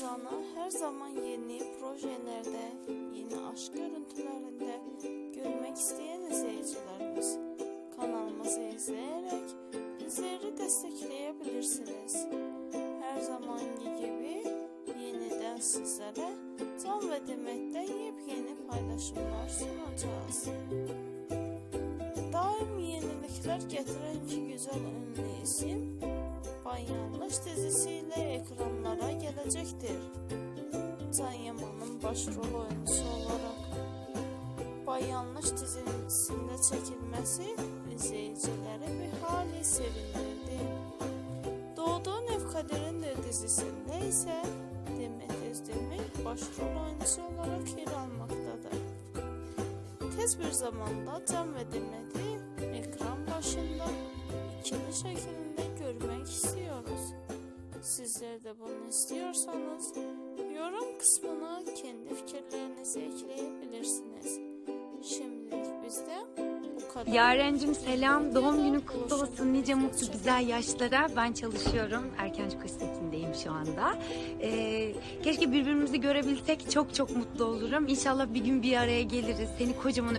Ozan'ı her zaman yeni projelerde, yeni aşk görüntülerinde görmek isteyen izleyicilerimiz kanalımızı izleyerek bizleri destekleyebilirsiniz. Her zamanki gibi yeniden sizlere Can ve Demet'ten yepyeni paylaşımlar sunacağız. Daim yenilikler getiren ki güzel ünlü isim Bay Yanlış dizisiyle ekranlara gelecektir. Can Yaman'ın başrol oyuncusu olarak Bay Yanlış dizisinde çekilmesi izleyicileri bir hali sevindirdi. Doğduğun Ev Kader'in dizisinde ise Demet Özdemir başrol oyuncusu olarak yer almaktadır. Tez bir zamanda Can ve Demet'i ekran başında ikili şeklinde görmek istiyoruz. Sizler de bunu istiyorsanız yorum kısmına kendi fikirlerinizi ekleyebilirsiniz. Şimdilik bizden bu kadar. Yarencim selam. Doğum günü kutlu olsun. Nice mutlu güzel yaşlara. Ben çalışıyorum. Erkenci Kısmeti'ndeyim şu anda. Ee, keşke birbirimizi görebilsek. Çok çok mutlu olurum. İnşallah bir gün bir araya geliriz. Seni kocaman